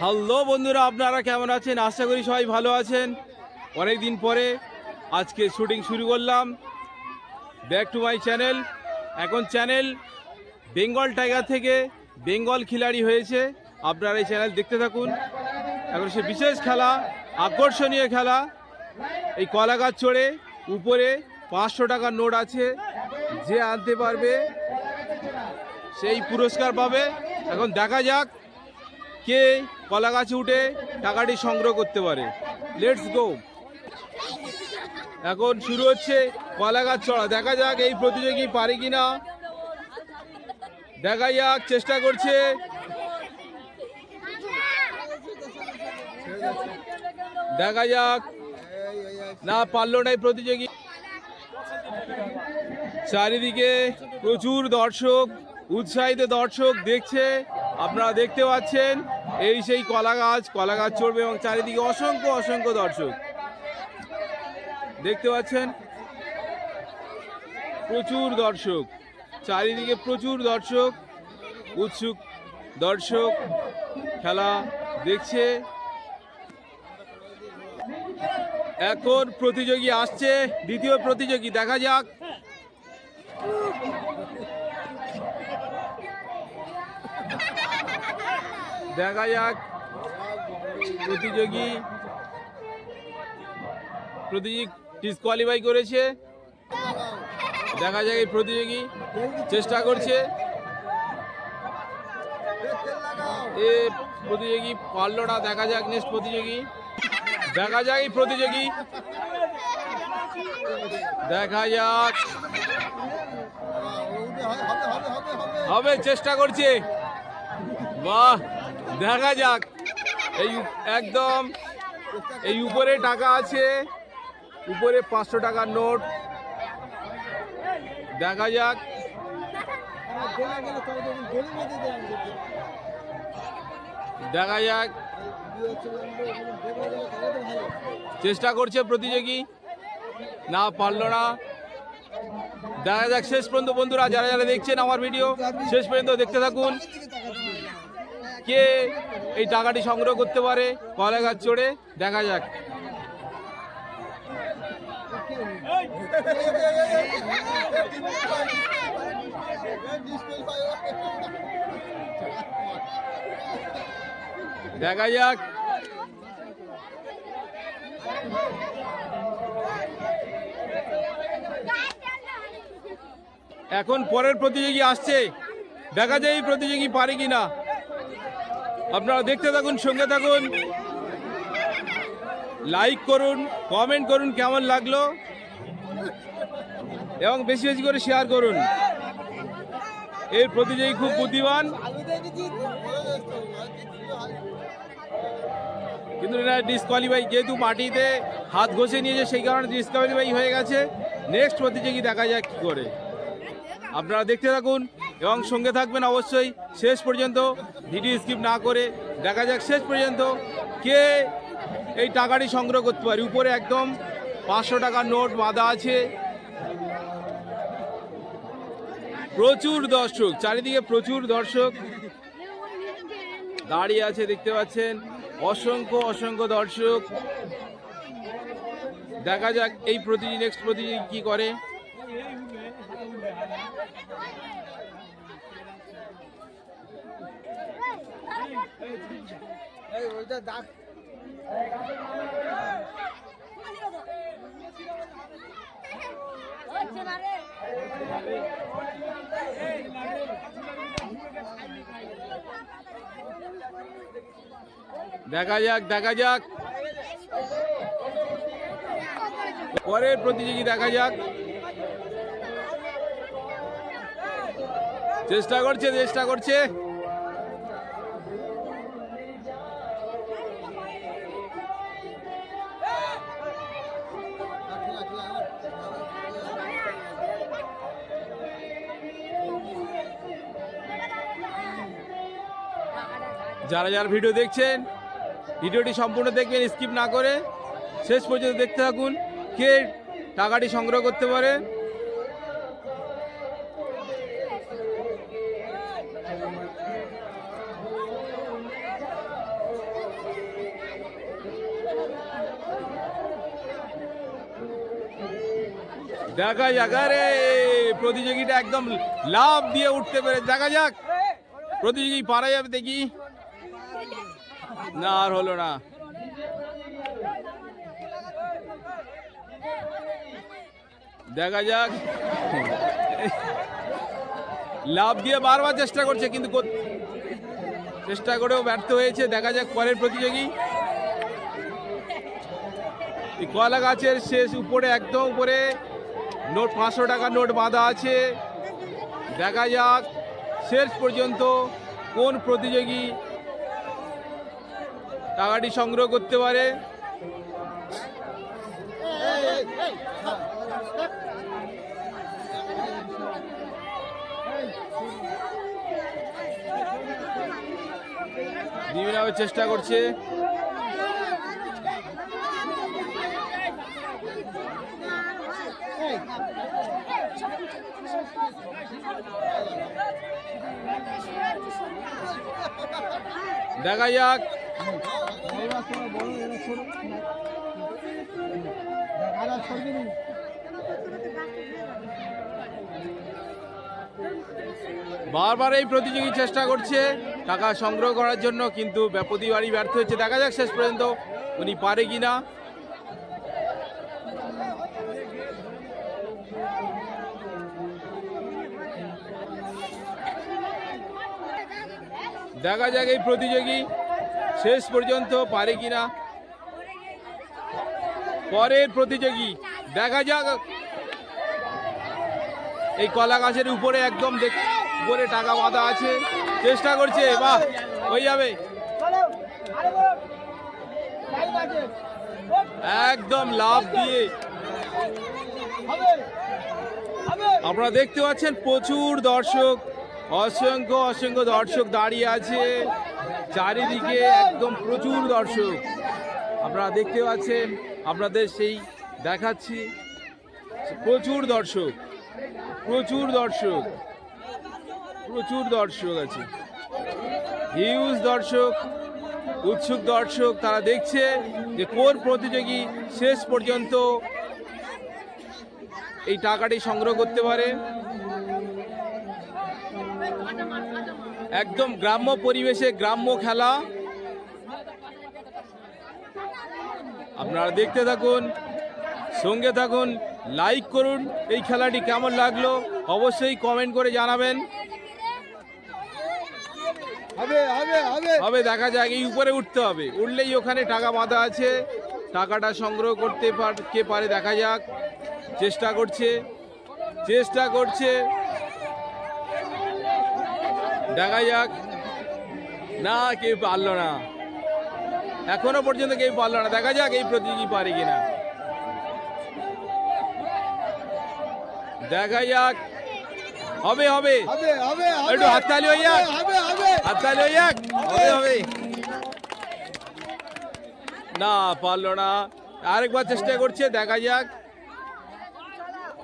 Hello বন্ধুরা, আপনারা কেমন আছেন? আশা করি সবাই ভালো আছেন। অনেক দিন পরে আজকে শুটিং শুরু করলাম। ব্যাক টু মাই চ্যানেল এখন চ্যানেল বেঙ্গল টাইগার থেকে বেঙ্গল খিলাড়ি হয়েছে। আপনারা এই চ্যানেল দেখতে থাকুন। এখন সে বিশেষ খেলা, আকর্ষণীয় খেলা। এই কলা গাছ চড়ে উপরে পাঁচশো টাকার নোট আছে। যে আনতে পারবে, সেই পুরস্কার পাবে। এখন দেখা যাক কে কলা গাছে উঠে টাকাটি সংগ্রহ করতে পারে। লেটস গো এখন শুরু হচ্ছে কলা গাছ চড়া। দেখা যাক এই প্রতিযোগী পারে কিনা। দেখা যাক, চেষ্টা করছে। দেখা যাক। না পারল না এই প্রতিযোগী। চারিদিকে প্রচুর দর্শক, উৎসাহিত দর্শক দেখছে। আপনারা দেখতে পাচ্ছেন। এই সেই কলা গাছ কলা গাছ চড়বে এবং চারিদিকে অসংখ্য অসংখ্য দর্শক। দেখতে পাচ্ছেন? প্রচুর দর্শক। চারিদিকে প্রচুর দর্শক, উৎসুক দর্শক খেলা দেখছে। এখন প্রতিযোগী আসছে, দ্বিতীয় প্রতিযোগী, দেখা যাক। দেখা যাক। প্রতিযোগী প্রতিযোগী ডিসকোয়ালিফাই করেছে। দেখা যাক এই প্রতিযোগী চেষ্টা করছে। এ প্রতিযোগী পারল না দেখা যাক নেক্সট প্রতিযোগী। দেখা যাক এই প্রতিযোগী। দেখা যাক। হবে চেষ্টা করছে। বাহ! দেখা যাক। এই একদম এই উপরে টাকা আছে। উপরে পাঁচশো টাকার নোট। দেখা যাক। দেখা যাক। চেষ্টা করছে প্রতিযোগী। না পারল না। দেখা যাক শেষ পর্যন্ত বন্ধুরা, যারা যারা দেখছেন আমার ভিডিও শেষ পর্যন্ত দেখতে থাকুন। কে এই টাকাটি সংগ্রহ করতে পারে কলা গাছ চড়ে। দেখা যাক। দেখা যাক। এখন পরের প্রতিযোগী আসছে। দেখা যায় এই প্রতিযোগী পারে কিনা। আপনারা দেখতে থাকুন, সঙ্গে থাকুন। লাইক করুন কমেন্ট করুন কেমন লাগল। এবং বেশি বেশি করে শেয়ার করুন। এই প্রতিযোগী খুব বুদ্ধিমান। কিন্তু এটা ডিসকোয়ালিফাই যেহেতু মাটিতে হাত ঘষে নিয়েছে, সেই কারণে ডিসকোয়ালিফাই হয়ে গেছে। নেক্সট প্রতিযোগী দেখা যাক কী করে। আপনারা দেখতে থাকুন। এবং সঙ্গে থাকবেন অবশ্যই শেষ পর্যন্ত ভিডিও স্কিপ না করে। দেখা যাক শেষ পর্যন্ত কে এই টাকাটি সংগ্রহ করতে পারে। উপরে একদম পাঁচশো টাকার নোট বাঁধা আছে। প্রচুর দর্শক, চারিদিকে প্রচুর দর্শক দাঁড়িয়ে আছে দেখতে পাচ্ছেন। অসংখ্য অসংখ্য দর্শক। দেখা যাক এই প্রতিযোগী নেক্সট প্রতিযোগী কি করে। দেখা যাক দেখা যাক। পরের প্রতিযোগী দেখা যাক। চেষ্টা করছে চেষ্টা করছে। যারা যারা ভিডিও দেখছেন, ভিডিওটি সম্পূর্ণ দেখবেন স্কিপ না করে শেষ পর্যন্ত দেখতে থাকুন। কে টাকাটি সংগ্রহ করতে পারে? দেখা যাক, আরে প্রতিযোগিতা একদম লাভ দিয়ে উঠতে পেরে দেখা যাক, প্রতিযোগী পারা যাবে দেখি। না, আর হলো না। দেখা যাক। লাভ দিয়ে বারবার চেষ্টা করছে, কিন্তু চেষ্টা করেও ব্যর্থ হয়েছে। দেখা যাক পরের প্রতিযোগী। কলা গাছের শেষ উপরে, একদম উপরে। নোট পাঁচশো টাকা নোট বাঁধা আছে। দেখা যাক শেষ পর্যন্ত কোন প্রতিযোগী টাকাটি সংগ্রহ করতে পারে। চেষ্টা করছে। দেখা যাক। বারবার এই প্রতিযোগী চেষ্টা করছে, টাকা সংগ্রহ করার জন্য, কিন্তু প্রতিবারই ব্যর্থ হচ্ছে। দেখা যাক শেষ পর্যন্ত উনি পারে কিনা। দেখা যাক এই প্রতিযোগী শেষ পর্যন্ত পারে কিনা? পরের প্রতিযোগী। দেখা যাক। এই কলা গাছের উপরে একদম উপরে টাকা বাঁধা আছে। চেষ্টা করছে, বাহ, হয়ে যাবে। একদম লাভ দিয়ে। আপনারা দেখতে পাচ্ছেন প্রচুর দর্শক, অসংখ্য অসংখ্য দর্শক দাঁড়িয়ে আছে। চারিদিকে একদম প্রচুর দর্শক। আপনারা দেখতে পাচ্ছেন, আপনাদের সেই দেখাচ্ছি, প্রচুর দর্শক প্রচুর দর্শক প্রচুর দর্শক আছে। হিউজ দর্শক, উৎসুক দর্শক, তারা দেখছে যে কোন প্রতিযোগী শেষ পর্যন্ত এই টাকাটি সংগ্রহ করতে পারে। একদম গ্রাম্য পরিবেশে গ্রাম্য খেলা। আপনারা দেখতে থাকুন সঙ্গে থাকুন লাইক করুন এই খেলাটি কেমন লাগল অবশ্যই কমেন্ট করে জানাবেন। হবে দেখা যাক এই উপরে উঠতে হবে। উঠলেই ওখানে টাকা বাঁধা আছে টাকাটা সংগ্রহ করতে পার কে পারে দেখা যাক। চেষ্টা করছে চেষ্টা করছে। দেখা যাক। না কেউ পারল না। এখনও পর্যন্ত কেউ পারল না। দেখা যাক এই প্রতিযোগী পারে কিনা। দেখা যাক। হবে হবে। একটু হাততালি হয়ে যাক। হাততালি হয়ে যাক। হবে হবে। না পারল না। আরেকবার চেষ্টা করছে দেখা যাক।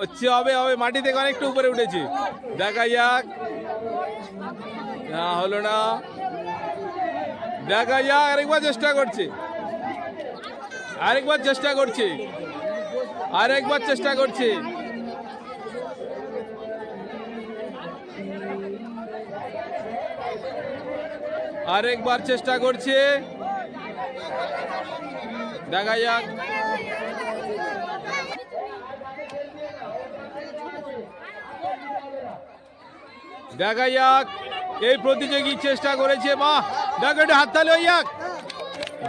হচ্ছে হবে হবে। মাটি থেকে অনেকটা উপরে উঠেছে। দেখা যাক। না হলো না। দেখা যাক, আরেকবার চেষ্টা করছে। আরেকবার চেষ্টা করছে। আরেকবার চেষ্টা করছে। আরেকবার চেষ্টা করছে। দেখা যাক। দেখা যাক। এই প্রতিযোগী চেষ্টা করেছে, বাহ, দেখো একটু হাততালি যাক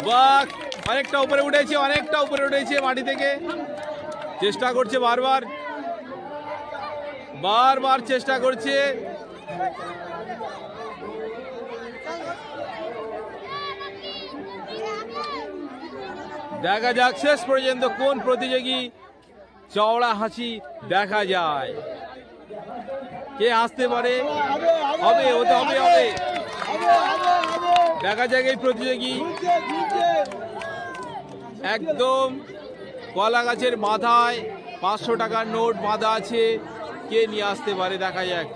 বাহ, অনেকটা উপরে উঠেছে, অনেকটা উপরে উঠেছে মাটি থেকে। চেষ্টা করছে বারবার। বারবার চেষ্টা করছে। দেখা যাক শেষ পর্যন্ত কোন প্রতিযোগী চওড়া হাসি দেখা যায়। কে হাসতে পারে? হবে ওতে হবে হবে হবে। দেখা যাক এই প্রতিযোগী। একদম কলা গাছের মাথায় পাঁচশো টাকার নোট বাঁধা আছে। কে নিয়ে আসতে পারে দেখা যাক।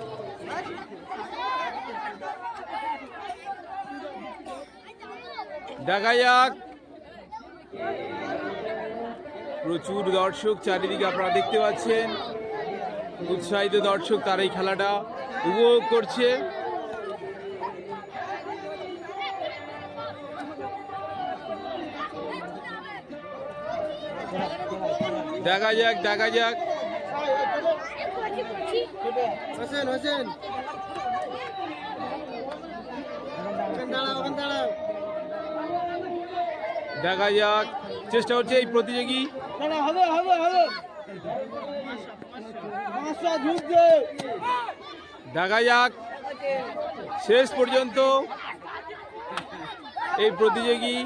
দেখা যাক। প্রচুর দর্শক চারিদিকে আপনারা দেখতে পাচ্ছেন। উৎসাহিত দর্শক তারা এই খেলাটা। উপভোগ করছে। দেখা যাক দেখা যাক। হোসেন হোসেন। দেখা যাক চেষ্টা হচ্ছে এই প্রতিযোগী। হবে হবে হবে। দেখা যাক। শেষ পর্যন্ত এই প্রতিযোগী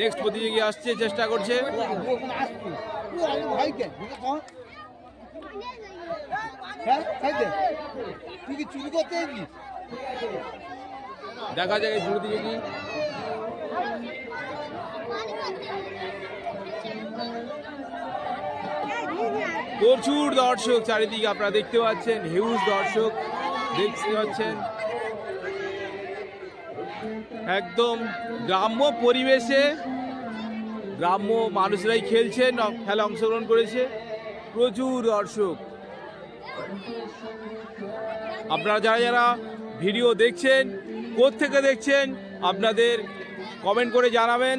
নেক্সট প্রতিযোগী আসছে, চেষ্টা করছে। দেখা যাক এই প্রতিযোগী। প্রচুর দর্শক চারিদিকে আপনারা দেখতে পাচ্ছেন হিউজ দর্শক দেখতে পাচ্ছেন। একদম গ্রাম্য পরিবেশে গ্রাম্য মানুষরাই খেলছেন খেলা অংশগ্রহণ করেছে। প্রচুর দর্শক। আপনারা যারা যারা ভিডিও দেখছেন থেকে দেখছেন, আপনাদের কমেন্ট করে জানাবেন।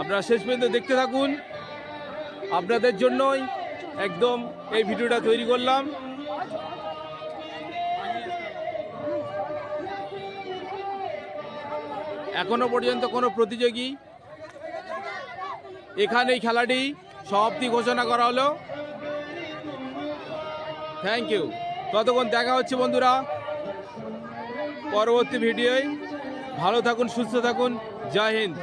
আপনারা শেষ পর্যন্ত দেখতে থাকুন। আপনাদের জন্যই একদম এই ভিডিওটা তৈরি করলাম। এখনও পর্যন্ত কোনো প্রতিযোগী এখানেই খেলাটি সমাপ্তি ঘোষণা করা হলো। থ্যাংক ইউ ততক্ষণ দেখা হচ্ছে বন্ধুরা পরবর্তী ভিডিওয়। ভালো থাকুন, সুস্থ থাকুন। জয় হিন্দ।